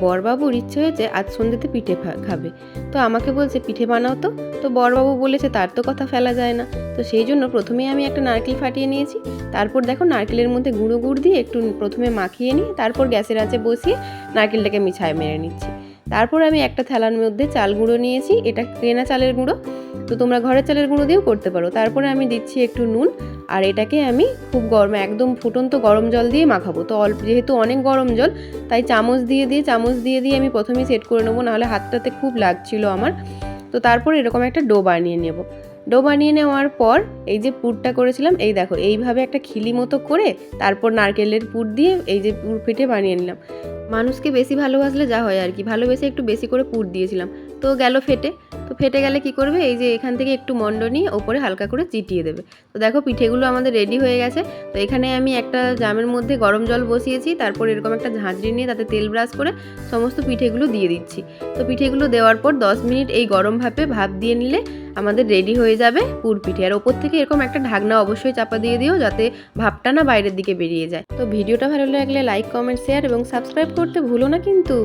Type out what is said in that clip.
বরবাবুর ইচ্ছে হয়েছে আজ সন্ধ্যেতে পিঠে খাবে। তো আমাকে বলছে, পিঠে বানাও তো। তো বরবাবু বলেছে, তার তো কথা ফেলা যায় না। তো সেই জন্য প্রথমেই আমি একটা নারকেল ফাটিয়ে নিয়েছি। তারপর দেখো নারকেলের মধ্যে গুঁড়ো গুড় দিয়ে একটু প্রথমে মাখিয়ে নিই তারপর গ্যাসের আঁচে বসিয়ে নারকেলটাকে মিছায় মেরে নিচ্ছি। তারপর আমি একটা থালার মধ্যে চাল গুঁড়ো নিয়েছি, এটা কেনা চালের গুঁড়ো। তো তোমরা ঘরের চালের গুঁড়ো দিয়েও করতে পারো। তারপরে আমি দিচ্ছি একটু নুন, আর এটাকে আমি খুব গরম, একদম ফুটন্ত গরম জল দিয়ে মাখাবো। তো অল্প, যেহেতু অনেক গরম জল, তাই চামচ দিয়ে দিয়ে, চামচ দিয়ে দিয়ে আমি প্রথমেই সেট করে নেব, নাহলে হাতটাতে খুব লাগছিল আমার। তো তারপর এরকম একটা ডো বানিয়ে নেব। ডো বানিয়ে নেওয়ার পর এই যে পুরটা করেছিলাম, এই দেখো, এইভাবে একটা খিলি মতো করে তারপর নারকেলের পুর দিয়ে এই যে পুর ফেটে বানিয়ে নিলাম। মানুষকে বেশি ভালোবাসলে যা হয় আর কি, ভালোবেসে একটু বেশি করে পুর দিয়েছিলাম। তো গেল ফেটে। তো ফেটে গেলে কি করবে? এই যে এখান থেকে একটু মন্ড নিয়ে ওপরে হালকা করে চিটিয়ে দেবে। তো দেখো পিঠেগুলো আমাদের রেডি হয়ে গেছে। তো এখানে আমি একটা জামের মধ্যে গরম জল বসিয়েছি। তারপর এরকম একটা ঝাঁঝরি নিয়ে তাতে তেল ব্রাশ করে সমস্ত পিঠেগুলো দিয়ে দিচ্ছি। তো পিঠেগুলো দেওয়ার পর 10 মিনিট এই গরম ভাপে ভাপ দিয়ে নিলে আমাদের রেডি হয়ে যাবে পুর পিঠে। আর ওপর থেকে এরকম একটা ঢাকনা অবশ্যই চাপা দিয়ে দিও যাতে ভাপটা না বাইরের দিকে বেরিয়ে যায়। তো ভিডিওটা ভালো লাগলে লাইক কমেন্ট শেয়ার এবং সাবস্ক্রাইব করতে ভুলো না কিন্তু।